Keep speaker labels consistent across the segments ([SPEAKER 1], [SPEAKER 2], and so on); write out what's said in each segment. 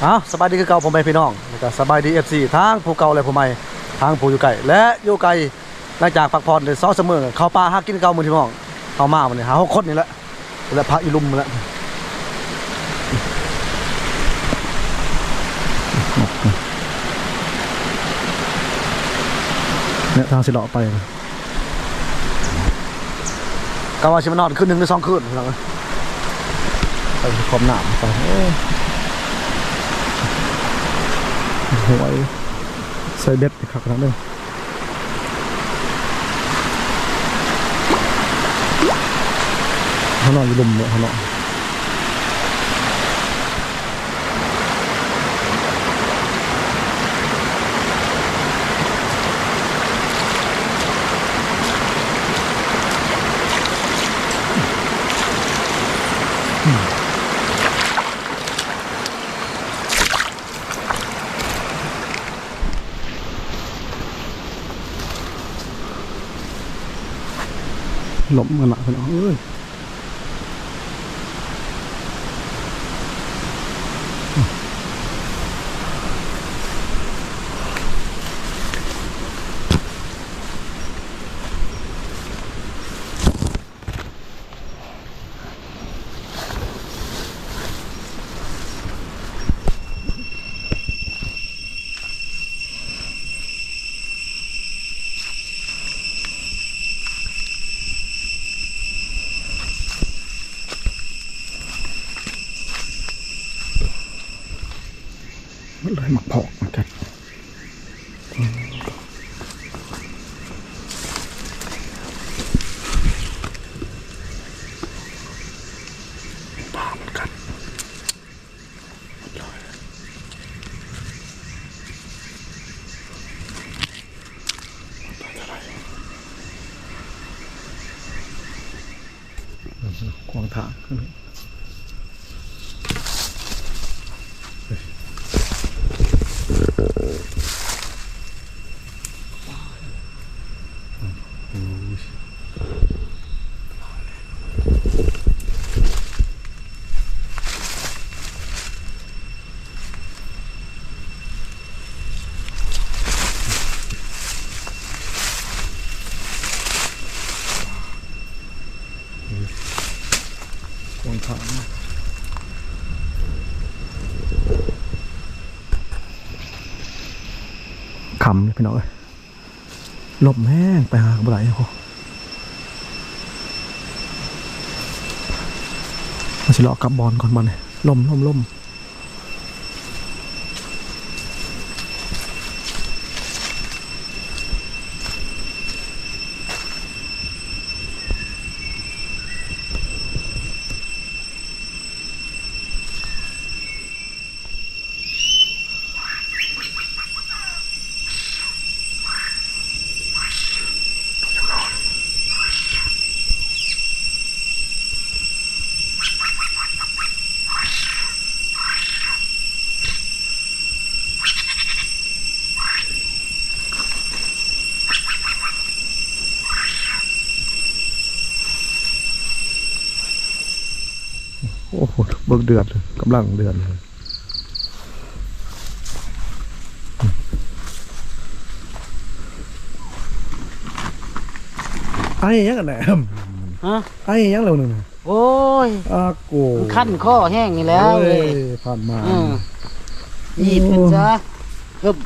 [SPEAKER 1] เอาสบายดีคือเก่าผมไปพี่น้องแล้วก็สบายดีเอฟซีทางผู้เก่าและผู้ใหม่ทางผู้อยู่ไกลและอยู่ไกลหลังจากพักผ่อนได้สองเสมอเข้าป่าหากินเก่ามือพี่น้องเข้ามาวันนี้หาหกคนนี่แหละและพักอีลุมมาแล้วเนี่ยทางสิเลาะไปนะกะว่าสิมานอนคืนหนึ่งหรือสองคืนพี่น้องเอ้ยไปคอมหนามไปเอ้ย หวยใส่เบ็ดไปขับนะเด้อเขานอนอยู่ลุมเนี่ยเขานอน ลบกันละพี่น้องเอ้ยมันเลยหมักพอกเหมือนกันปลาเหมือนกันปลาอะไร กวางทางขึ้น กวางทางขำเลย พี่น้องเอ้ยลมแห้งไปหาบ่ไหลพอมาสิเลาะกับบอลก่อนบอลเนี่ยลมลมลม เบิกเดือดเลยกำลังเดือดเลยไอ้ยังกันแหนม
[SPEAKER 2] ฮะ
[SPEAKER 1] ไอ้ยังเร็วหนึ่ง
[SPEAKER 2] โอ้ย
[SPEAKER 1] อาโก
[SPEAKER 2] มันขั้นข้อแห้งนี่แล้ว
[SPEAKER 1] เอ้
[SPEAKER 2] เว้
[SPEAKER 1] ย
[SPEAKER 2] ย
[SPEAKER 1] ผ่านมา
[SPEAKER 2] อืมหยีบขึ้นซะฮึบ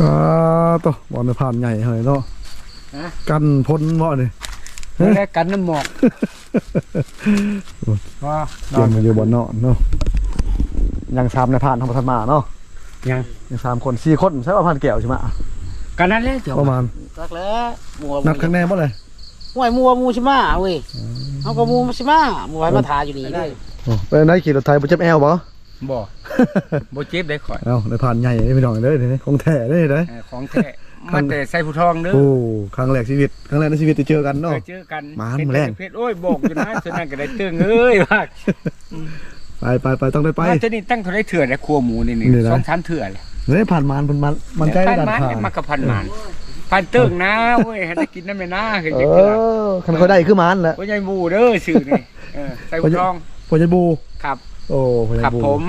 [SPEAKER 1] อ่าตัวบอลผ่านใหญ่เลยเนาะกันพ้นบ่เนี่ย
[SPEAKER 2] แลกกันน้ำหมอกว่า
[SPEAKER 1] เตรียมมาอยู่บนเนาะเนาะยังสามในผ่านทางพัฒนมาเนาะ
[SPEAKER 2] ยัง
[SPEAKER 1] ยังสามคนสี่คนใช่ป่ะพันแก้วใช่ไหม
[SPEAKER 2] กันนั้นแหละเดี๋ยว
[SPEAKER 1] ประมาณ
[SPEAKER 2] รักแล้วมัว
[SPEAKER 1] นับข้างแน่บ่เลย
[SPEAKER 2] ห่วยมัวมูชิมาเว้ยเอาก็มูชิมามัวให้มาทาอยู่นี่เลย
[SPEAKER 1] โอ้เป็นไงขี่รถไทยบ่เจ็บแอวบ่
[SPEAKER 3] บ่บ่เจ็บได้ข่อย
[SPEAKER 1] เอ้าในผ่านใหญ่ไม่ต้องเลยนี่ของแท้เลยเด้
[SPEAKER 3] เออของแท้ มันแต่ใส่ผู้ทองเด้อ
[SPEAKER 1] โอ้ครั้งแรกชีวิตครั้งแรกในชีวิตที่เจอกัน
[SPEAKER 3] เค
[SPEAKER 1] เนาะ
[SPEAKER 3] ยเจอกัน
[SPEAKER 1] หมา
[SPEAKER 3] เฮ็ด
[SPEAKER 1] แรง
[SPEAKER 3] เพชรโอ้ยบอกอยู่นะฉะนั้นก็ได้เตื้องเอ้ยว่า
[SPEAKER 1] ไปไปไปต้องได้ไป
[SPEAKER 3] ว่าจะนี่ตั้งเท่าได้เถื่อได้ครัวหมูนี่นี่
[SPEAKER 1] นี่นะ
[SPEAKER 3] สองชั้นเถื่อเลย
[SPEAKER 1] เนี่ยผ่านมานมันมันมันใกล้
[SPEAKER 3] พั
[SPEAKER 1] ระดับ
[SPEAKER 3] มัน
[SPEAKER 1] ผ่าน
[SPEAKER 3] เนี่ยมากระพันมันพันเตื้องนะเว้ยให้ได้กินน้ำแม่น้าเห็น
[SPEAKER 1] เอ
[SPEAKER 3] จังเถื่อ
[SPEAKER 1] อคันเขาได้คือมันแหละ
[SPEAKER 3] ว่าใหญ่หมูเด้อชื่อนี่เออใส่ผู้ทอง
[SPEAKER 1] พอจะบู
[SPEAKER 3] ครับ
[SPEAKER 1] โอ้พญา
[SPEAKER 3] ครับ
[SPEAKER 1] บู
[SPEAKER 3] ผม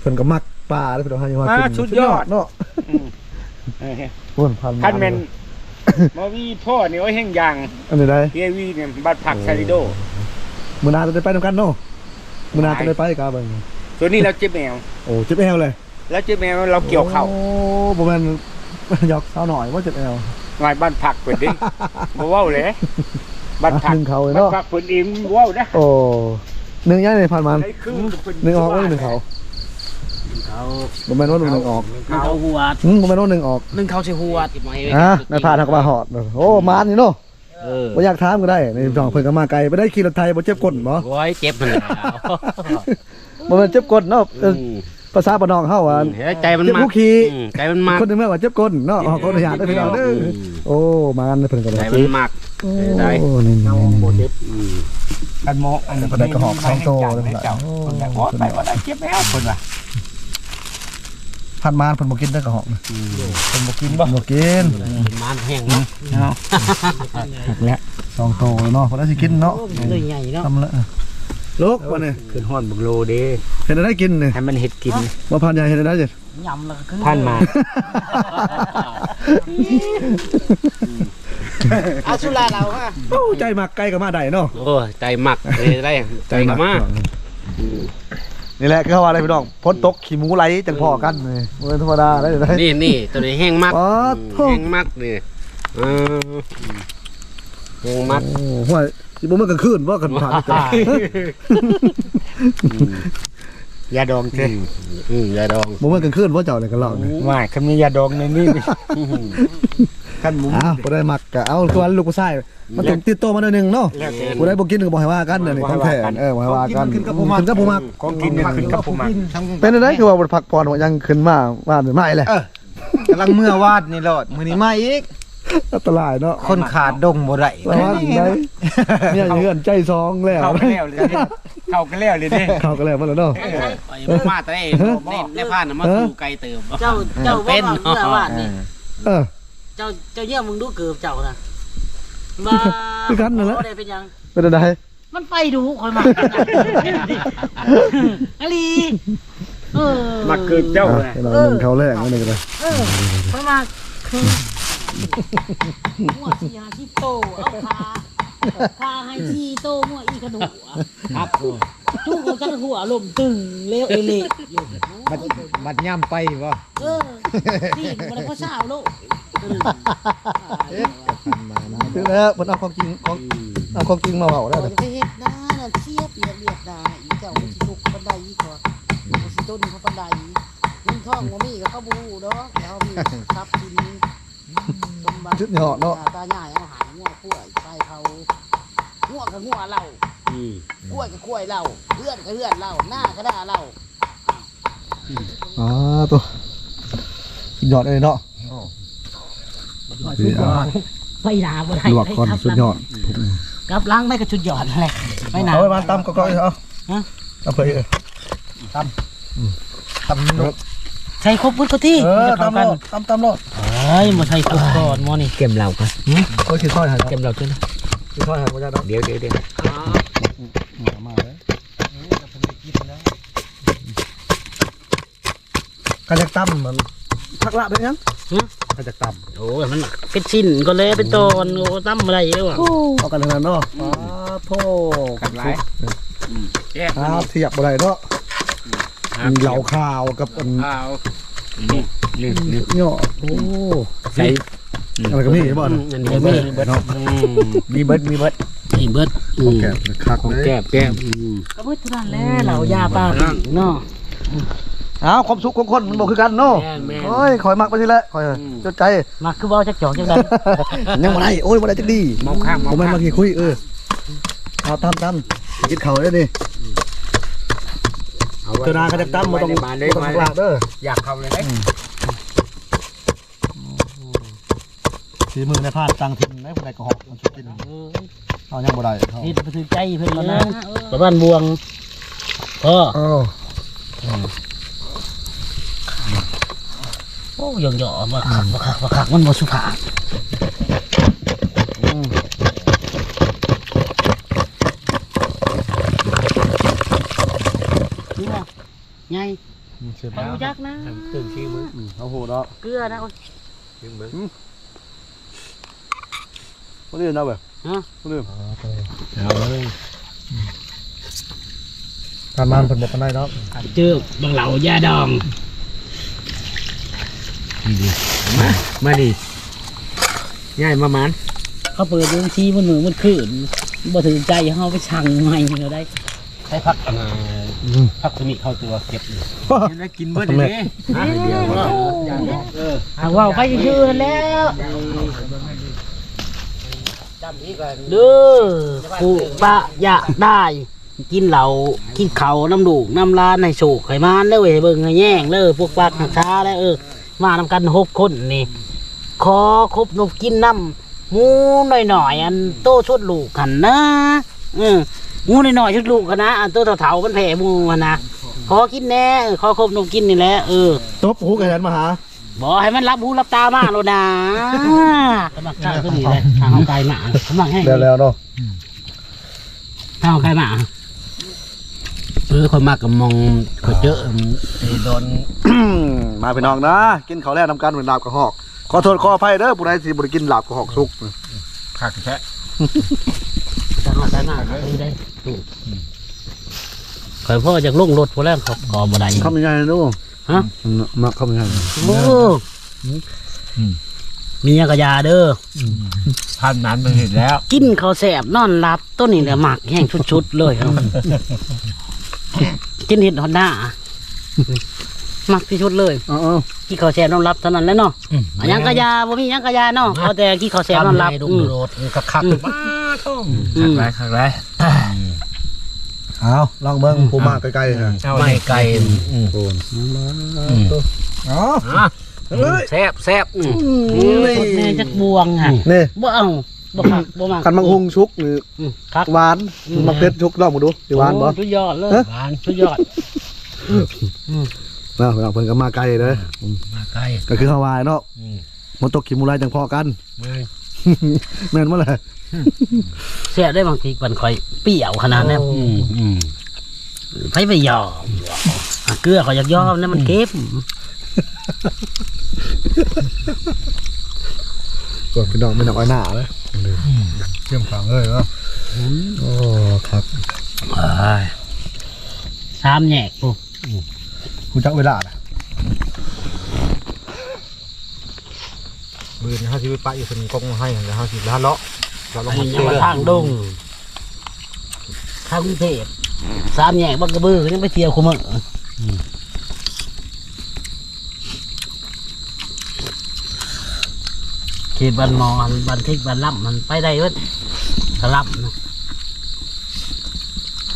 [SPEAKER 1] เพิ่นก็มักปลาแล้วเพิ่นเอาให้มา
[SPEAKER 3] อ่า
[SPEAKER 1] กิน
[SPEAKER 3] สุดยอด
[SPEAKER 1] เนาะ
[SPEAKER 3] อืมเออ
[SPEAKER 1] เพิ่นพัน
[SPEAKER 3] คันแม่นบ่มีพ่อนี่โอ้ยแห่งยาง
[SPEAKER 1] อันนี้ได้
[SPEAKER 3] เฮียวีเนี่ยบัดผักซาลิโด
[SPEAKER 1] มื้อหน้าจะได้ไปนำกันเนาะมื้อหน้าจะได้ไปกับเบิ่ง
[SPEAKER 3] ตัวนี้เราเจ็บแมว
[SPEAKER 1] โอ้เจ็บแอวเลย
[SPEAKER 3] แล้วเจ็บแมวเราเกี่ยวเข่า
[SPEAKER 1] โอ้บ่แม่นยอกเสาหน่อยว่าเจ็บแอว
[SPEAKER 3] งานบ้านผักเพิ่นดิบ่เว้าเลยบ้านผัก
[SPEAKER 1] หนึ่งเขาเลย
[SPEAKER 3] บ้าน
[SPEAKER 1] เนาะ
[SPEAKER 3] ผักเพิ่นเองเว้านะ
[SPEAKER 1] โอ้หนึ่งย่างในพันมัน
[SPEAKER 3] ได้คือเพิ่
[SPEAKER 1] หนึ่งออกว่าหนึ่งเขา
[SPEAKER 4] เขา
[SPEAKER 1] บ่แม่นว่าหนึ่งออก
[SPEAKER 4] หนึ่งเขาหัวด
[SPEAKER 1] อืมบ่แม่นว่าหนึ่งออก
[SPEAKER 4] หนึ่งเขาใส่หัวด
[SPEAKER 1] อะนายพานเขาก็มาหอดโอ้มานนี่เนาะ
[SPEAKER 4] เออ
[SPEAKER 1] บ่อยากถามก็ได้ในจองเพิ่นก็มาไกลบ่ได้ขี่รถไทยบ่เจ็บก้นบ่
[SPEAKER 4] โอ้ยเจ็บมันแล้ว
[SPEAKER 1] บ่แม่นเจ็บก้นเนาะเออภาษาบ้านนอกเฮาว่า
[SPEAKER 4] เฮ้ยใจมัน
[SPEAKER 1] เจ็บ
[SPEAKER 4] มั
[SPEAKER 1] หู
[SPEAKER 4] ก
[SPEAKER 1] ขี้
[SPEAKER 4] อืมใจมันมัก
[SPEAKER 1] คนหนึงแม่ว่าเจ็บก้นเนาะขอขออนุญาตได้อพี่น้องเด้อโอ้มานเพิ่นก็
[SPEAKER 4] ใจ
[SPEAKER 1] ได้
[SPEAKER 4] มันมัก
[SPEAKER 1] โอ้
[SPEAKER 4] ได้
[SPEAKER 1] นี่ๆ
[SPEAKER 3] เอา
[SPEAKER 1] ๆ
[SPEAKER 3] บ่เจ็บกันหมออัน
[SPEAKER 1] เพิ่นได้กระหอบสองโตเลย
[SPEAKER 3] เจ้าเพิ่นได้บ่ไปว่าได้เจ็บแล้วเพิ่นว่า
[SPEAKER 1] พันมานเพิ่นบ่กินได้กระหอบนะ
[SPEAKER 3] เพิ่นบ่กินบ่
[SPEAKER 1] บ่กิน
[SPEAKER 4] เป็นมันแห้งเนาะ
[SPEAKER 3] เอาแล้ว
[SPEAKER 1] สองโตเลยเนาะเพิ่นได้สิกินเนาะ
[SPEAKER 4] เลยใหญ่เนาะ
[SPEAKER 1] ทำละลูกว่านี่
[SPEAKER 3] ขึ้นฮ้อนบักโลเด้
[SPEAKER 1] เห็นได้กินนี่
[SPEAKER 3] ให้มันเฮ็ดกิน
[SPEAKER 1] ว่าพันใหญ่เห็นได้จ้ะ
[SPEAKER 4] ยำแล้วก็ขึ้น
[SPEAKER 3] ท่านมา
[SPEAKER 4] เอาสุราเราฮะ
[SPEAKER 1] โอ้ใจมักไกลกับมาได้เนาะ
[SPEAKER 4] โอ้ยใจมักเลยได้ใจกับมา
[SPEAKER 1] นี่แหละคือเขาว่าอะไรพี่น้องพ้นตกขี่หมูไหลจังพอกันนี่บ่เป็นธรรมดาได้ได้
[SPEAKER 4] นี่นี่ตัวนี้แห้งมัก
[SPEAKER 1] อ๋อโถ่
[SPEAKER 4] แห้งมักนี่เออแห้งมัก
[SPEAKER 1] โอ้ห่วยสิบ่มันกลางคืนบ่กันผ่านจ้ะ
[SPEAKER 3] ยาดองเจ้
[SPEAKER 4] อืมยาดอง
[SPEAKER 1] บ่มันกลางคืนบ่เจ้าเนี่ยกันเล่านี่
[SPEAKER 3] ว่าคันมียาดองในนี่คันหมู
[SPEAKER 1] อ้าวบ่ได้มักก็เอาคือว่าลูกผู้ชายมันต้องติดโตวมาหน่อยหนึงเนาะ
[SPEAKER 3] แล้วแต่
[SPEAKER 1] บ่ได้บ่กินก็บ่ให้ว่ากันเดี๋ยวนี้ของแท้เออบ่ให้ว่ากันขึ้นกับผู้มักขึ้นกับผู้มัก
[SPEAKER 3] ของกินเนี่ยขึ้นกับผู้มัก
[SPEAKER 1] เป็นอะไรคือว่าบ่ได้พักผ่อนว่ายังขึ้นมาว่าไม่ไหม่แหละ
[SPEAKER 5] กำลังเมื่อวาดนี่โลดมื้อนี้มาอีก
[SPEAKER 1] อันตรายเนาะ
[SPEAKER 5] คนขาดดงบ่ได้
[SPEAKER 1] ระวังได้เนี่ยอยู่กันใจซองแล้ว
[SPEAKER 3] เข้ากันแล้ว เลยเด้เข้ากันแล้วเลยเด้
[SPEAKER 1] เข้ากันแล้วบ่แล้วเนาะ
[SPEAKER 4] ไปมาแต่ได้ในในผ่านน่ะมาสู่ไกลเติม
[SPEAKER 2] เจ้าเจ้า
[SPEAKER 4] เป็
[SPEAKER 2] ว่านเมื่อวานนี่
[SPEAKER 1] เออ
[SPEAKER 2] เจ้าเจ้าเยี่ยมมึงดูเกือบเจ้านะมา
[SPEAKER 1] คือกันนั่นแหละ
[SPEAKER 2] บ่ได้เป็นหยัง
[SPEAKER 1] เป็นอะไร
[SPEAKER 2] มันไฟดูคอยมาอลีเออ
[SPEAKER 3] มาเกิดเจ้า
[SPEAKER 1] อะ
[SPEAKER 3] น่ะ
[SPEAKER 1] เราลงเขาแรกนั่นเองเลย
[SPEAKER 2] เออคอยมาคือหัวชีหาที่โตเอาขา ขาให้ชีโตหัวอีกระดูกครับจุกจังหัวลมตึงเลี้ยวเอเล่อยู่
[SPEAKER 5] บัดบัดย่ำไปบ่
[SPEAKER 2] เออนี่มันก็เช้าโลกเออ
[SPEAKER 1] ถึงแล้วมันเอาความจริงของเอาความจริงมาเผาได้
[SPEAKER 2] ก่อ
[SPEAKER 1] เล
[SPEAKER 2] น
[SPEAKER 1] ย
[SPEAKER 2] จะเฮ็ดหน้าน่ะเชียบเรียบเรียบดาอีเจ้ามันสิลุกบันไดอีกก่อนมันสิต้นเขาบันไดเงินทองบ่มีก็เขาบ่ฮู้ดอกแล้วมีทรัพย์สินสมบัติ
[SPEAKER 1] จุดหยอดเนาะ
[SPEAKER 2] ตาใหญ่เอาหางัวกล้วย ไปเขางัวกับงัวเรา
[SPEAKER 4] อืม
[SPEAKER 2] กล้วยกับกล้วยเราเพื่อนกับเพื่อนเราหน้าก็หน้าเรา
[SPEAKER 1] อ๋อตัวสุดยอดเลยเนาะ
[SPEAKER 2] ไปหนาบ่ได้
[SPEAKER 1] ลวกก่อนสุดยอด
[SPEAKER 2] กลับล้างได้ก็ชุดยอดนั่นแหละไปหนา
[SPEAKER 1] เอาไว้มาตำก็ก็เอา
[SPEAKER 2] ฮะ
[SPEAKER 1] เอาไปเลย
[SPEAKER 5] ทำนุก
[SPEAKER 2] ใส่ครบพุทธที่
[SPEAKER 1] เออ
[SPEAKER 2] จะเข้า
[SPEAKER 1] ตำ
[SPEAKER 2] กั
[SPEAKER 1] โล
[SPEAKER 2] น
[SPEAKER 1] ดตำตำโลด
[SPEAKER 2] เฮ้ยมาใส่ครบก่อนหมอนี่
[SPEAKER 3] เก็บเหล้ากัน
[SPEAKER 1] ก็คิดถ้อยหาย
[SPEAKER 3] เก็บเหล้าขึ้น
[SPEAKER 1] คิดถ้อยหายบ่ได้ดอก
[SPEAKER 3] เดี๋ยวเดี๋ยวเดี๋ยว
[SPEAKER 1] มาเลยกันจะตำมันชักละเป็นยังกันจะตำ
[SPEAKER 2] โอ้ยมันเป็นชิ้นก็เลยเป็นตอนโอ้ตั้มอะไรแล้วอะ
[SPEAKER 1] เอากันทางนั้นเนาะอ๋อโธ่
[SPEAKER 3] กันไรแยก
[SPEAKER 1] อ้าวเทียบอะไรเนาะมีเหล่าข่าวกับอัน
[SPEAKER 3] ข้าวนี่นี่นี่
[SPEAKER 1] เนาะโอ้
[SPEAKER 3] ใส่
[SPEAKER 1] อะไรก็มีบ่นะ
[SPEAKER 4] อันนี้ไม่เบิด
[SPEAKER 1] เนาะ
[SPEAKER 3] มีเบิดมีเบิด
[SPEAKER 4] นี่เบิดอืม
[SPEAKER 1] แกะคัก
[SPEAKER 3] ของ
[SPEAKER 1] เลย
[SPEAKER 3] แก้บแก้บ
[SPEAKER 4] อืม
[SPEAKER 2] ก็พูดเท่านั้นแหละเรายาป้าผีเนาะ
[SPEAKER 1] อ้าวความสุขของคนมันบอกคือกันเนาะ
[SPEAKER 4] แม่นแม่น
[SPEAKER 1] โอ้ยคอยมักไปทีละคอยจดใจ
[SPEAKER 2] มาคือเบาจักจอกจังได
[SPEAKER 1] ยังบ่ได้โอ้ยบ่ได้จักดี
[SPEAKER 3] มองข้างม
[SPEAKER 1] ผ
[SPEAKER 3] อง
[SPEAKER 1] มไม่
[SPEAKER 3] ข้าง
[SPEAKER 1] มากี่คุยเออเอาตามตามกินข้าวได้ดิ
[SPEAKER 3] เอา
[SPEAKER 1] เจอนาก็จะตามมาต้อง
[SPEAKER 3] มาเลย
[SPEAKER 1] ต้อง
[SPEAKER 3] มา
[SPEAKER 1] สักลาดเด้อ
[SPEAKER 3] อยากเข้าเลยไหม
[SPEAKER 1] สีมือในพาดตังทินในผู้ใดก็หอกมันสุดกินเอายังบ่ได้เอา
[SPEAKER 2] นี่ไปถือใจเพิ่นแล้วนะประบ้านบวงพ่อ
[SPEAKER 1] อ้าว
[SPEAKER 2] โอ้ยองหยอมาขักมาขักมาขักมันบ่สุภาพ
[SPEAKER 1] น
[SPEAKER 2] นี่บ่ไง
[SPEAKER 1] เสียบ
[SPEAKER 2] เขาจักนะ
[SPEAKER 4] ตื่นขี้มือ
[SPEAKER 1] อืมเอาโหเนาะ
[SPEAKER 2] เกลือนะโอ้ย
[SPEAKER 4] ขี้มื อ
[SPEAKER 1] บ่ได้เอาแบบ
[SPEAKER 2] ฮะ
[SPEAKER 1] บ่ได้
[SPEAKER 4] เอาเลย
[SPEAKER 1] ทานมันเพิ่นบ่ปานใดเนาะ
[SPEAKER 2] เจอบางเหล่ายาดอง
[SPEAKER 4] มาดิง่ายมามัน
[SPEAKER 2] เขาเปิดดูทีมันมือมันขึ้นบ่ถือใจเฮาไปสั่งใหม่เราได้ใช้พักอ่าพักสมิเข้าตัวเก็บ
[SPEAKER 4] เห็นไหมกินเบิดเลยฮะเดียว
[SPEAKER 2] หากว่าไปชื่อๆแล้ว เด้อผู้ปะอยากได้ กินเหล้ากินเขาวน้ำดูกน้ำลานในโศกไขมานแล้วเว้ยเบิ่งให้แย่งเลยพวกปักหักช้าแล้วเออ มานำกันหกคนนี่ขอครบนกกินน้ำหมูหน่อยๆอันโตชุดลูกกันนะอืมหมูหน่อยๆชุดลูกกันนะอันโตเถาๆมันแผ่หมูกันนะขอกินแน่เออขอครบนกกินนี่แหละเออ
[SPEAKER 1] ตบหูกระแหนมาหา
[SPEAKER 2] บอกให้มันรับหูรับตามากแล้วนะกำลังใจก็ดีเลยทางเอาไกลหมากำลังแห้ง
[SPEAKER 1] แล้วแล้วเนาะ
[SPEAKER 2] ทางเอาไกลหมาเออคนมากกับมองเขาเจอไอ้โดน
[SPEAKER 1] มาพี่น้องนะกินข้าวแลกนำกันเหมือนลาบกระหอก ขอโทษขออภัยเด้อผู้ใดสิบ่ได้กินลาบกระหอกสุก
[SPEAKER 4] ขักแท้
[SPEAKER 2] ทางเอาไกลหมาดีได้คอยพ่อจากลงรถพอแล้วเขากอบ่ได้
[SPEAKER 1] คำยังไงลูก
[SPEAKER 2] ฮะ
[SPEAKER 1] มาคำยังไง
[SPEAKER 2] โอ้มียากระยาเด้อ
[SPEAKER 4] ผ่านนั้นมาเห็นแล้ว
[SPEAKER 2] กินข้าวแสบนอนหลับต้นนี้แหละหมักแห้งชุดๆเลยเอากินเห็ดหอนหน้าหมักที่ชุดเลย
[SPEAKER 1] เออ
[SPEAKER 2] กินข้าวแสบนอนหลับเท่านั้นแหล้วเนาะอันยังกระยาบ่มีหยังกระยาเนาะเอาแต่กินข้าวแสบนอนหลับอืม
[SPEAKER 4] คักคักมาท่องขักไรขักไร
[SPEAKER 1] เอาลองเบิ่งผู้มาใกล้ๆนะ
[SPEAKER 4] ไม่ไกล
[SPEAKER 1] โอน
[SPEAKER 4] อ๋อแซ่บแซ่บ
[SPEAKER 2] อืมชุดแม่จักบวงอะ
[SPEAKER 1] นี่
[SPEAKER 2] บ่เอาบ่คักบ่มาก
[SPEAKER 1] กันมังหุงชุกหรือ
[SPEAKER 2] อืมคัก
[SPEAKER 1] หวานมักเพชรชุกลองมาดูสิหวานบ่
[SPEAKER 2] โอ้สุดยอดเลย
[SPEAKER 1] ฮะ
[SPEAKER 2] หวานสุดยอด
[SPEAKER 1] นะพี่น้องเพิ่นก็มาไกลเด้อ
[SPEAKER 2] มาไกล
[SPEAKER 1] ก็คือฮาวายเนาะ
[SPEAKER 2] อืม
[SPEAKER 1] มันตกขี้มูลายจังพอกัน
[SPEAKER 2] มา
[SPEAKER 1] แม่นบ่ล่ะ
[SPEAKER 2] แซ่บได้บางทีมันค่อยเปรี้ยวขนาดนั้นอืมอืมไผไปยอมอะเกลือเขาอยากยอมนะมันเค็ม
[SPEAKER 1] กดพี่น้องไม่น้องอ้อยหน้าเลยเตรียมขังเลยเนาะโอ้ครับ
[SPEAKER 2] สามแยกปุ๊
[SPEAKER 1] คุณจักเวลาน่ะ
[SPEAKER 5] อนี่เฮาสิไปปะอยู่เพิ่นกงให้แล้วเฮาสิลาเลาะเราลง
[SPEAKER 2] ไอ้
[SPEAKER 5] มา
[SPEAKER 2] ยังมาทางดงทางกรุงเทพสามแยกบักกระบือก็ยังไปเที่ยวคุมออืมเขตบันมอนบันทิกบันล่ำมันไปได้เว้ยถ้าล่ำนะ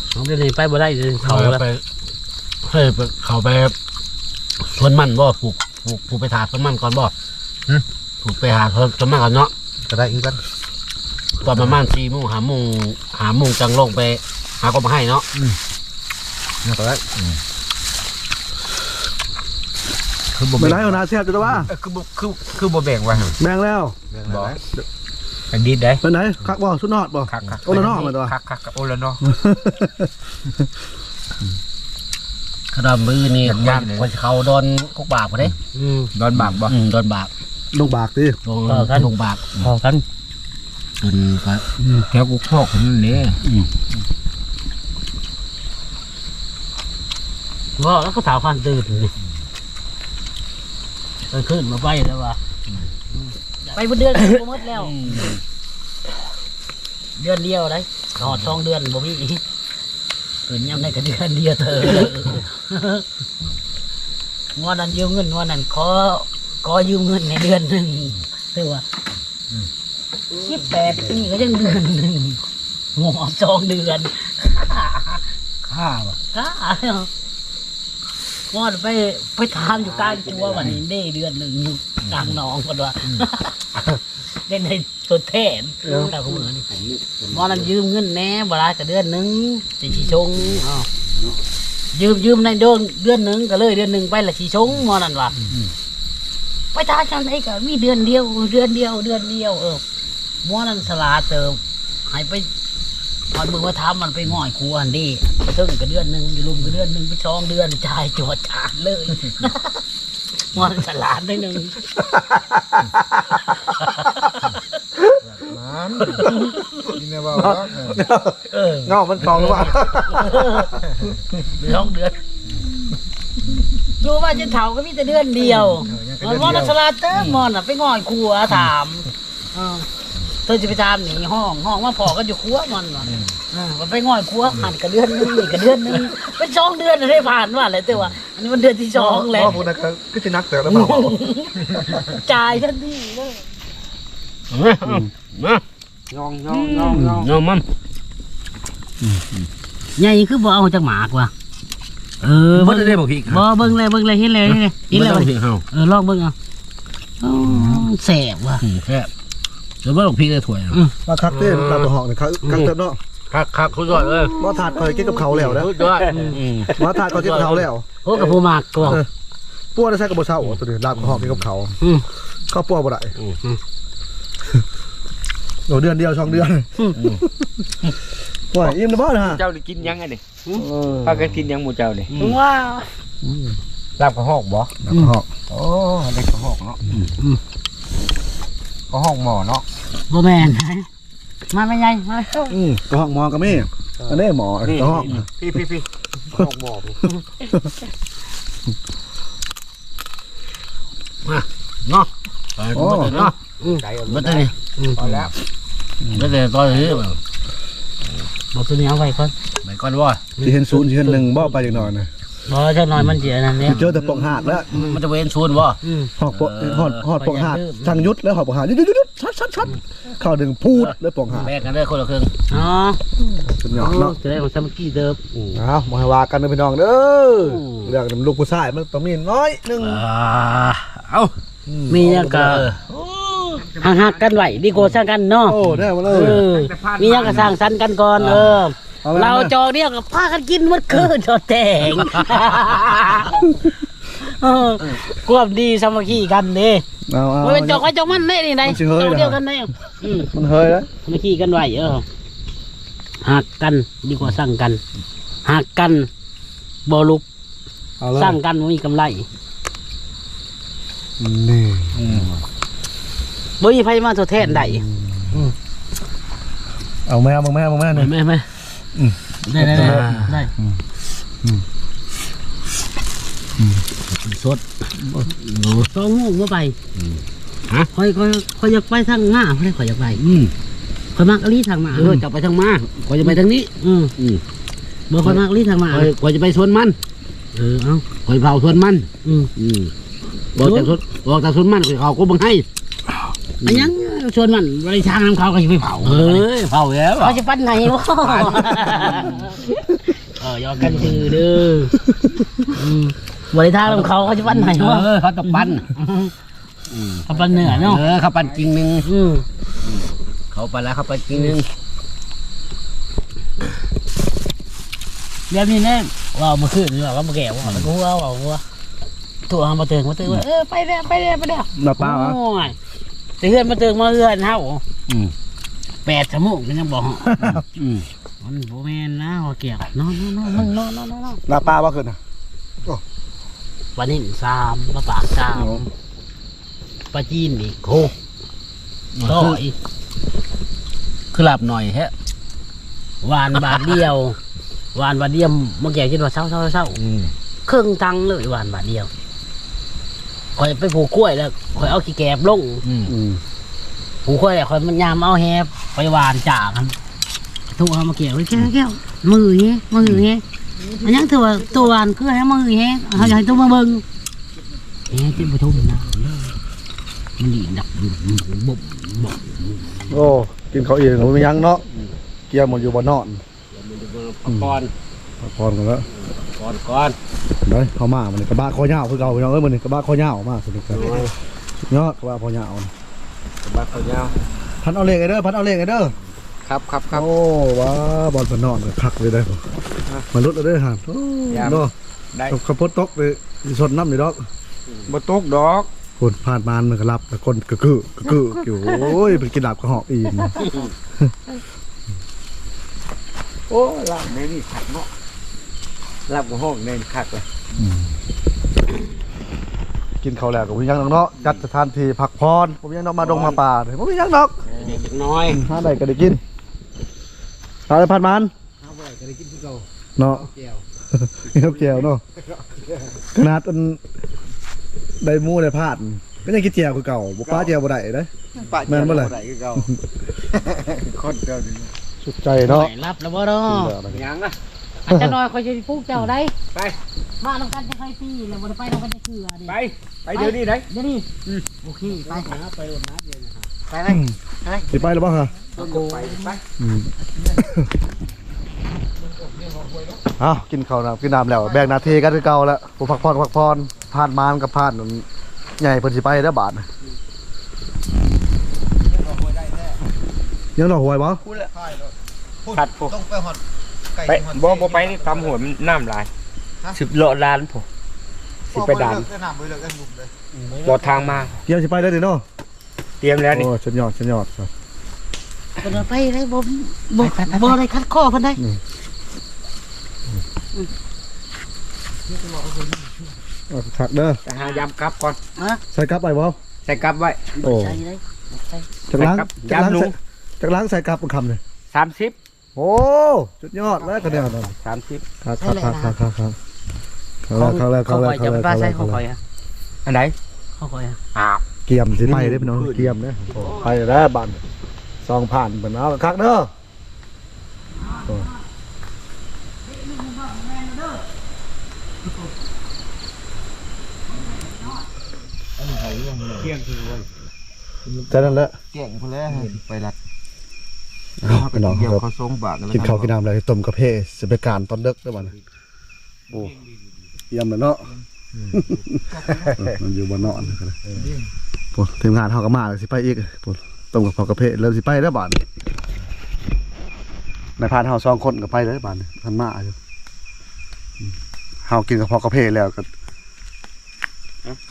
[SPEAKER 2] เอาเดี๋ยวนี้ไปบ่ได้เลยเขาแล้ว
[SPEAKER 4] ไปเฮ้ยไปเขาไปสวนมันบ่ปลูกปลูกปลูกไปถาสวนมันก่อนบ่ ปลูกไปหาสวนสวนมันก่อนเนาะ
[SPEAKER 1] ก็ได้อีกกัน
[SPEAKER 4] ตอนประมาณสี่โมงหาโมงหาโมงจังลงไป หาก็มาให้เนาะ
[SPEAKER 1] ก็ได้
[SPEAKER 4] คือบ่
[SPEAKER 1] ไม่ได้เอานาเสียบจะว่า
[SPEAKER 4] คือบ่คือคือบ่แบ่งไว้หั่น
[SPEAKER 1] แบ่งแล้ว
[SPEAKER 4] บ่อันดีได้
[SPEAKER 1] เป็นไหนคักบ่สุดนอดบ่
[SPEAKER 4] คักคัก
[SPEAKER 1] โอละนอมาตัว
[SPEAKER 4] คักคักโอละนอ
[SPEAKER 2] ขนมมือนี่
[SPEAKER 4] อยากย่างเลย
[SPEAKER 2] คนเขาโดนกุกบาปเขาเด้อืม
[SPEAKER 4] ดอนบากบ่
[SPEAKER 2] อืมโดนบาป
[SPEAKER 1] ลูกบากดิ
[SPEAKER 2] โดนกัน ลงบาปพอกันจนก็
[SPEAKER 4] แถวกูพอกคนนั้นนี่
[SPEAKER 2] ว่าแล้วก็ถามฟันตื่นนี่เออขึ้นมาไปแล้วว่าไปบนเดือนก็หมดแล้ว เดือนเดียวได้ถอดสองเดือนบ่มีเกินย่ำได้ก็เดือนเดียวเธองวดนั้นยืมเงินงวดนั้นขอ ขอยืมเงินในเดือนหนึ่งถือว่าสิบแปดปีก็ยังเดือนหนึ่งงอสองเดือน
[SPEAKER 4] ข้าวะ
[SPEAKER 2] ก้างอดไปไปทามอยู่กลางจัววันนี้ได้เดือนหนึ่งอยู่กลางหนองกันว่าเล่นในตัวแทนแต่ก็เหมือนมอนั้นยืมเงินแหน่บลาแต่เดือนหนึ่งจะชีชงอ้าวยืมยืมในเดือนเดือนหนึ่งก็เลยเดือนหนึ่งไปละชีชงมอนั้นว่า ไปทานจังไหนก็มีเดือนเดียวเดือนเดียวเดือนเดียวเออมอนั้นสลาเติมให้ไปพอมึงว่าทำมันไปง่อยครัวอันดีไปตึ้งกระเดือนหนึ่งอยู่รุมกระเดือนหนึ่งไปช่องเดือนจ่ายจวดจานเลยมอนตลาดได้หนึ่ง
[SPEAKER 5] มันนี่เนี่ยว่าว่า
[SPEAKER 2] เออ
[SPEAKER 1] เงามันกองหรือเปล่า
[SPEAKER 2] ช่องเดือนดูว่าจะเถาก็มีแต่เดือนเดียว มันมอนตลาดเติมมอนอะไปง่อยครัวถามเออเธอจะไปตามหนีห้องห้องว่าพอก็อยู่ครัวมันว่ะเออมันไปง่อยครัวหันกระเดือนหนึงอีกกระเดือนหนึงเป็นช่องเดือนได้ผ่านว่าอะไรแต่ว่าอันนี้มันเดือนที่สองแล้ว
[SPEAKER 1] พ่อพูดนะก็ก็จะนักแต่แล้วเปล่า
[SPEAKER 2] จ่ายทันทีเลย
[SPEAKER 4] มามา
[SPEAKER 5] ย่องย่องย่องย่อง
[SPEAKER 4] ยอมมัน
[SPEAKER 2] ใหญ่คือบ่เอาจากหมากว่ะ เออ
[SPEAKER 4] บ่
[SPEAKER 2] เบิ่ง
[SPEAKER 4] ได้บ่พริก
[SPEAKER 2] บ่เบิ่งเลยเบิ่งเลยเห็นเลยเห็นเลยเห็น
[SPEAKER 4] บ่
[SPEAKER 2] เลย
[SPEAKER 4] ได้พริกเฮา
[SPEAKER 2] เออลองเบิ่งเอาอ๋อแสบว่ะ
[SPEAKER 4] อืมแค่เดี๋ยวบ่ต้องพริกได้ถ้วย
[SPEAKER 1] มาคักเต้นตามตัวหอกนี่คักคักเต้นเนาะ
[SPEAKER 4] คักคักสุดยอดเลย
[SPEAKER 1] มาถาดคอยกินกับเขาแล้วนะ
[SPEAKER 4] สุดยอดอืม
[SPEAKER 1] มาถาดคอยกินกับเขาแล้ว
[SPEAKER 2] โอ้กับผู้หมากตัว
[SPEAKER 1] ปัวได้ใช้กับบ่เช่าตัวนี้ลาบกับหอกกินกับเขา
[SPEAKER 2] อืม
[SPEAKER 1] ข้าวปัวบ่ได้
[SPEAKER 4] อืม
[SPEAKER 1] โอ้เดือนเดียวช่องเดือน ว่าอิ่มนะบ่นะฮะ
[SPEAKER 3] เจ้าได้กินยังไงนี่พากันกินยังหมูเจ้านี่
[SPEAKER 2] ว้าว
[SPEAKER 5] ลาบกระหอกบ่
[SPEAKER 1] ลาบกับหอก
[SPEAKER 5] โอ้เด็กกระหอกเนาะกระหอกหมอเนาะ
[SPEAKER 2] บ่แม่นมาไม่ใหญ่มาเลย
[SPEAKER 1] อืมกระหอกหมอกระมี่อันนี้หมอกระหอก
[SPEAKER 5] พี่พี่พี่กระหอกหมอพี่
[SPEAKER 4] เนาะไปบ่ได้เนาะ
[SPEAKER 5] ใจเอา
[SPEAKER 4] บ่ได้นี่
[SPEAKER 5] พอแล้ว
[SPEAKER 4] บ่ได้ตอนนี้ บ่
[SPEAKER 2] บอกตัวนี้เอาไว้ก่อน
[SPEAKER 4] ไปก่อนว่า
[SPEAKER 1] สิเห็นศูนย์สิเห็นหนึ่งบ่ไปอย่างน้อยนะ
[SPEAKER 2] บ่จักหน่อยมันสิอันนั้นเนี่ย
[SPEAKER 1] เจอแต่ปองหาดแล้ว
[SPEAKER 4] มันจะเว้นศูนย์บ่
[SPEAKER 2] อืม
[SPEAKER 1] หอกปองหอดหอดปองหาดทางยุดแล้วหอดปองหาดยุดยุดยุดชัดชัดชัดเข้าดึงพูดแล้วปองหาด
[SPEAKER 4] แบ่งกันได้คนละครึ่ง
[SPEAKER 2] อ๋อ
[SPEAKER 1] สุดยอดเนาะ
[SPEAKER 2] จะได้ของสามัคคีเดิม
[SPEAKER 1] เอามาให้ว่ากันนะพี่น้องเด้อเรื่องลูกผู้ชายมันต้องมีน้อยหนึง
[SPEAKER 4] อ่าเอา
[SPEAKER 2] มีเนี่ยก็ หักๆกันไว้ดีกว่าสร้างกันเนาะ
[SPEAKER 1] โอ้ได้มาเล
[SPEAKER 2] เอยอมีหยังก็สร้างสรรค์กันก่อนเออ
[SPEAKER 1] เอาละ
[SPEAKER 2] เราจองเนี่ยก็พากันกินหมดคืนจอแต่งเออความดีสามัคคีกันเด้
[SPEAKER 1] เอาเอา
[SPEAKER 2] มันเป็นจอกไว้จอกมันได้นี่ได
[SPEAKER 1] มันสิเฮ้ย
[SPEAKER 2] จอก
[SPEAKER 1] นะ
[SPEAKER 2] เดียวกันได้อืม
[SPEAKER 1] มันเฮยแล้ว
[SPEAKER 2] สามัคคีกันไว้เออหักกันดีกว่าสร้างกันหักกันบ่ลุก
[SPEAKER 1] เอาละ
[SPEAKER 2] สร้างกันบ่มีกำไร
[SPEAKER 1] นี่
[SPEAKER 2] บ่มีไผมาทดแทนได้
[SPEAKER 1] เอาแม่เอาแม่เอาแม่เนี่ย
[SPEAKER 2] ไหมไหม
[SPEAKER 1] อืม
[SPEAKER 2] ได้ได้ได้ได้
[SPEAKER 4] สด
[SPEAKER 2] ต้องงูมาไป
[SPEAKER 4] ฮะ
[SPEAKER 2] คอยคอยคอยอยากไปทางหน้าคอยคอยอยากไป
[SPEAKER 4] อืม
[SPEAKER 2] คอยมักอลีทางหน้า
[SPEAKER 4] เออจะไปทางมาก็จะไปทางนี้
[SPEAKER 2] อืม
[SPEAKER 4] อืม
[SPEAKER 2] บ่คอยมักอลีทางหน้า
[SPEAKER 4] ก็จะไปสวนมัน
[SPEAKER 2] เออ เอา
[SPEAKER 4] ก็เผาสวนมัน
[SPEAKER 2] อืม
[SPEAKER 4] อืมบอกแต่สวนบอกแต่สวนมันคือเขาก็บังให้
[SPEAKER 2] อันยังชวนมันบริทางน้ำเขาก็จะไปเผา
[SPEAKER 4] เอ้ยเผาแล้ว
[SPEAKER 2] เขาจะปั้นไหนวะเออยอมกันชื่อเด้ออืมบริทางน้ำเขาเขาจะปั้นไหนวะ
[SPEAKER 4] เออเขาต้องปั้น
[SPEAKER 2] เขาปั้นเหนือเนาะ
[SPEAKER 4] เออเขาปั้นกิ่งหนึ่ง
[SPEAKER 2] อืม
[SPEAKER 4] เขาปั้นแล้วเขาปั้นกิ่งหนึ่ง
[SPEAKER 2] เดี๋ยวนี้แน่ว่าเอามาขึ้นว่าเอามาแก่ว่าเอาหัวเอาหัวตัวเอามาเติงมาเติงว่าเออไปแล้วไปแล้วไปแล้ว
[SPEAKER 1] มาป้าวะ
[SPEAKER 2] โอ้ย แต่เฮือนมาเติงมาเฮือนเฮา
[SPEAKER 4] อืม
[SPEAKER 2] แปดชั่วโมงมันยังบอก
[SPEAKER 4] อืม
[SPEAKER 2] มันโบแมนนะว่าเกี่ยวนอนนอนนอนมึงนอนนอนนอนนอน
[SPEAKER 1] ลาป้าว่าขึ้นนะ
[SPEAKER 2] วันนี้สามปลาปากสามปลาจีนอีกหกต่ออีก
[SPEAKER 4] คือหลับหน่อยแฮะ
[SPEAKER 2] หวานบาทเดียวหวานบาทเดียวเมื่อกี้กินว่าเศร้าเศร้าเศร้า
[SPEAKER 4] อืม
[SPEAKER 2] ครึ่งตังค์เลยหวานบาทเดียว คอยไปผูกกล้วยแล้วคอยเอาขี้แกบลง
[SPEAKER 4] อืม
[SPEAKER 1] อืม
[SPEAKER 2] ผูกกล้วยแล้วคอยมันยามเอาแฮบไปหวานจ่ากันทุกเอามาเกี่ยวไว้แก้วแก้วมือเงี้ยมือเงี้ยอันยังถือว่าตัวหวานคือให้มือเงี้ยเขาอยากให้ตัวมาเบิ่งเฮ้ยจิ้มไปทุ่มนะมันดีดักบุบบุบ
[SPEAKER 1] โอ้กินเขาวเองเราไม่ยั้งเนาะเกียร์หมดอยู่บนนอน
[SPEAKER 4] ก่อน
[SPEAKER 1] พักผ่อนกันแล้ว
[SPEAKER 4] ก่อนก่อน
[SPEAKER 1] เด้ยเข้ามามันกระบะคอยาวคือเก่าพี่น้องเอ้ยมันนี่กระบะคอยาวมากสุดยอดสุดยอดกระบะคอยาว
[SPEAKER 3] บ้านเขายาว
[SPEAKER 1] พันเอาเลขไอ้เด้อพันเอาเลขไอ้เด้อ
[SPEAKER 3] ครับครับครับ
[SPEAKER 1] โอ้ว้าบอลพันนอนเลยคักเลยได้อมันลดเลยเด้อฮะโอ้
[SPEAKER 3] ยาม
[SPEAKER 1] เนาะ
[SPEAKER 3] ได้
[SPEAKER 1] ขับรถตกเลยสดน้ำนี่ดอก
[SPEAKER 3] บ่ตกดอก
[SPEAKER 1] คนผ่านมานมันก็รับแต่คนกระกือกระกืออยู่โอ้ยเป็นกินหลับกระหอบอีน
[SPEAKER 3] โอ้ลาบในนี่คักเนาะลาบกับห้องในนี่คักเลย
[SPEAKER 1] กินข้าวแล้วก็บ่มีหยังดอกเนาะจัดสถานที่พักผ่อนบ่มีหยังดอกมาดงมาป่าเด้บ่มีหยังดอก
[SPEAKER 2] เด็กน้อย
[SPEAKER 1] หาได้ก็ได้กินหาได้พันมัน
[SPEAKER 5] เอาไปก็ได้กินที่เก่า
[SPEAKER 1] เนาะ
[SPEAKER 5] แก้ว
[SPEAKER 1] เฮ็ดแก้วเนาะขนาดอันได้หมูได้พาดก็ยังกินแจ่วคือเก่าบ่ป้าแจ่วบ่ได้เด้
[SPEAKER 3] ปะ
[SPEAKER 1] แม่นบ่ล่ะ
[SPEAKER 3] ได้คือเก่าคนเดียวนี่
[SPEAKER 1] สุดใจเนาะ
[SPEAKER 2] ไม่รับแล้วบ่เนาะ
[SPEAKER 3] ยังอะ
[SPEAKER 6] อา จจะน้อยคอยจะปลูกเจ้าได้
[SPEAKER 3] ไป
[SPEAKER 6] มาลงกันจะใครปีแล้วบ่ได้ไปลงกันจะเกลือดิ
[SPEAKER 3] ไป ไปเดี๋ยวนี้ได้
[SPEAKER 6] เดี๋ยวนี้
[SPEAKER 2] โอเคไปหาไปรดน้ำเลยนะครับ
[SPEAKER 6] ไปไหม
[SPEAKER 1] สิไปแล้วบ่ฮะ
[SPEAKER 3] ไปไป
[SPEAKER 1] อืมเอ้ากินข้าวน้ำกินน้ำแล้ว แบ่งหน้าที่กันคือเก่าแล้วผู้พักผ่อนพักผ่อนผ่านมานกับผ่านนั่นใหญ่เพิ่นสิไปแล้วบาดน่ะยังดอกหวยบ่
[SPEAKER 3] ขัดพวก
[SPEAKER 5] ต้องไปหอด ไก่
[SPEAKER 3] ไป
[SPEAKER 5] หอด
[SPEAKER 3] บ่บ่ไปนี่ตำหัวมันน้ำลายสิบโลล้านผมสิไปดัน
[SPEAKER 5] เลิกน้ำไปเลิกกันหนุ่มเลย
[SPEAKER 3] บอทางมา
[SPEAKER 1] เกี่ยวสิไปได้นี่เนาะ
[SPEAKER 3] เตรียมแล้วนี่
[SPEAKER 1] โอ้สุดยอดสุดยอดครับ
[SPEAKER 6] บ่ได้ไปได้บ่บ่บ่ได้คัดข้อเพิ่นได้
[SPEAKER 1] เอาถักเด้อ
[SPEAKER 3] ไปหายำกลับก่อน
[SPEAKER 1] ใส่กลับไปบ่
[SPEAKER 3] ใส่กลับไว้
[SPEAKER 1] โอ้
[SPEAKER 6] ใช่ได้ใช่
[SPEAKER 1] จากล้าง
[SPEAKER 3] ใส่กลับ
[SPEAKER 1] จากล้าง
[SPEAKER 3] ยำหนู
[SPEAKER 1] ใส่จากล้างใส่กลับเป็นคำเลย
[SPEAKER 3] สามสิบ
[SPEAKER 1] โอ้สุดยอดแล้วก็เนี่ยนั่น
[SPEAKER 3] สามสิบ
[SPEAKER 1] ครับครับครับครับครับครับเขาแล้วเขา
[SPEAKER 2] เขา
[SPEAKER 1] แล้ว
[SPEAKER 2] คอย
[SPEAKER 1] เขา
[SPEAKER 2] จะ
[SPEAKER 1] แล้ว
[SPEAKER 2] ป้า
[SPEAKER 1] เขา
[SPEAKER 2] ใช้
[SPEAKER 1] แล้ว
[SPEAKER 2] เขาคอยอะ
[SPEAKER 3] อันไหน
[SPEAKER 2] เขาคอยอะ
[SPEAKER 3] อ้าว
[SPEAKER 1] เกียมสิไปได้พี่น้องเกียมเนี่ยไปแล้วบันซองผ่านเป็นเอาคักเด้อโอ้แต่นั่นแหละ
[SPEAKER 5] แก่งคนแล้วไปรัด
[SPEAKER 1] เอาพี่น้อง
[SPEAKER 5] เดี๋ยว
[SPEAKER 1] ครับ
[SPEAKER 5] เขาส่งบาท
[SPEAKER 1] กินข้าวกินน้ำอะไรต้มกาแฟสิไปการตอนดึกได้อบัดนี้โอ้เยี่ยมเลยเนาะมันอยู่บนนอนนะครับปวดทีมงานเขาก็มาแล้วสิไปอีกปวดต้มกับข้าวกาแฟเริ่มสิไปแล้วบาดนี้ในพานเฮาสองคนก็ไปแล้วบาดนี้ท่านมาอยู่อืมเฮากินกับข้าวกาแฟแล้วก็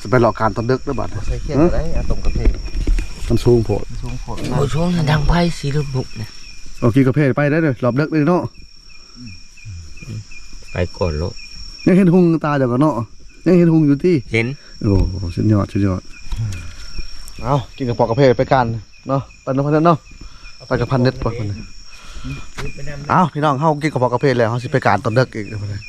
[SPEAKER 1] จะไปรอการตอนดึกแล้วบาดนี้
[SPEAKER 5] ใส่เขียนอะไรอะตรงกระเพง
[SPEAKER 1] มันสูงโพด
[SPEAKER 5] สูงผล
[SPEAKER 2] โอ้ช่วงดังไพ่สีลุกลุกเนี่ย
[SPEAKER 1] เอากินกาแฟไปได้เลยรอบดึกเลยเนาะ
[SPEAKER 3] ไปก่อนโล
[SPEAKER 1] ยังเห็นหุงตาเดี๋ยวก็เนาะยังเห็นหุงอยู่ที่
[SPEAKER 3] เห็น
[SPEAKER 1] โอ้โหสุดยอดสุดยอดเอากินกับปอกกระเพาะไปกันเนาะไปนพันเน็ตเนาะไปกับพันเน็ตปอนเอาพี่น้องเฮากินกับปอกกระเพาะแล้วเฮาสิไปการตอนเด็กอีกเดี๋ยวพุ่นน่ะ